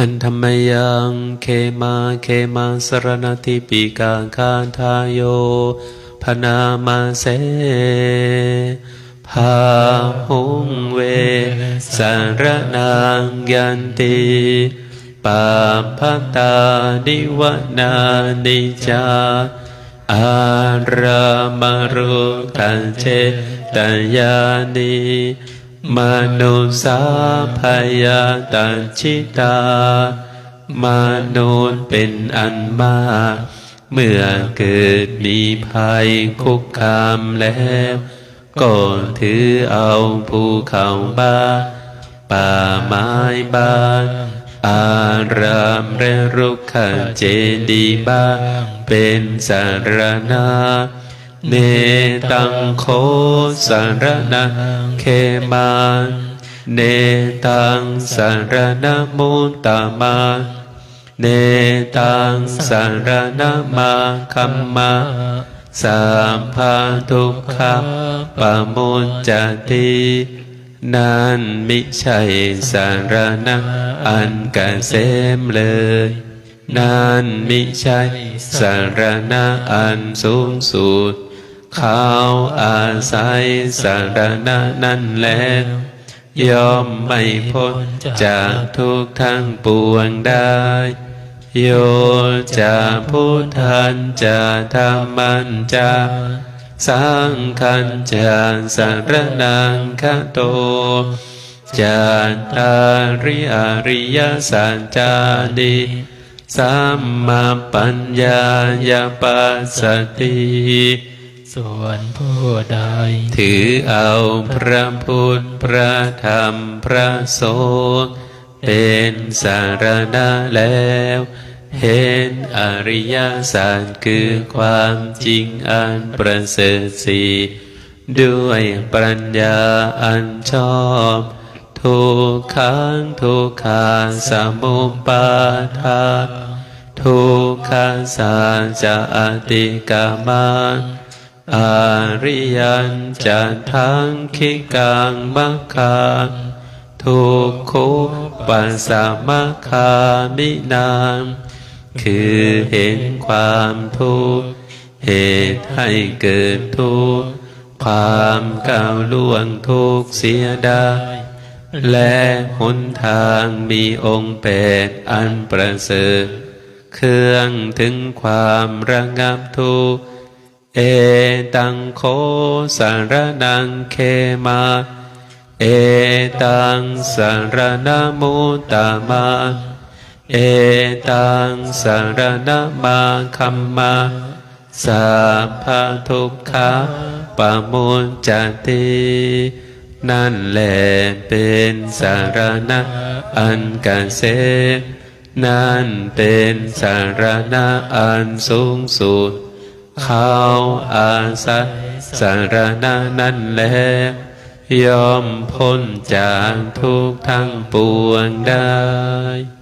หันธรรมยังเคมาเคมาสรณติปิกาคาทายโยพนามาเสพาหุงเว สารนังยันติปาพตานิวนานิจาอารามรุทันเจตยานิ มนุสาพยาตันชิตามนุษย์เป็นอันมาก เมื่อเกิดมีภัยคุกคามแล้วก็ถือเอาภูเขาบ้าป่าไม้บ้านอารามและรุกขเจดีย์บ้างเป็นสารณะ เนตังโคสารณะเคมาเนตังสารณะมุตตามาเนตังสารณะมาคัมมาสามพาทุกขะปะมุจจตินั้นมิใช่สารณะอันกเกษมเลยนั้นมิใช่สารณะอันสูงสุด เขาอาศัยสารณะนั้นแล้วยอมไม่พ้นจากทุกทั้งปวงได้ โยจะพุทธันจะธรรมันจะสังขันจะสารนังคโตจะตาริอริยสัจจานิสัมมาปัญญายาปัสสติ ส่วนผู้ใด ถือเอาพระพุทธพระธรรมพระสงฆ์เป็นสารณะแล้ว เห็นอริยสัจคือความจริงอันประเสริฐสีด้วยปัญญาอันชอบทุกขังทุกขาสมุปปาทาทุกขาสาจะอติกามัง อาริยันจะทังคิกังมัคคังทุกขุปัสสะมัคคามินามคือเห็นความทุกข์เหตุให้เกิดทุกข์ความก้าวล่วงทุกข์เสียได้ และหนทางมีองค์แปดอันประเสริฐเครื่องถึงความระงับทุกข์ เอตังโคสารนังเคมา เอตังสารนมุตามา เอตังสารนมาคัมมาสาพาทุกขาปะมุจจตินั่นแหละเป็นสารณะอันกเกษมนั่นเป็นสารณะอันสูงสุด เขาอาศัยสารณะนั้นแลยอมพ้นจากทุกทั้งปวงได้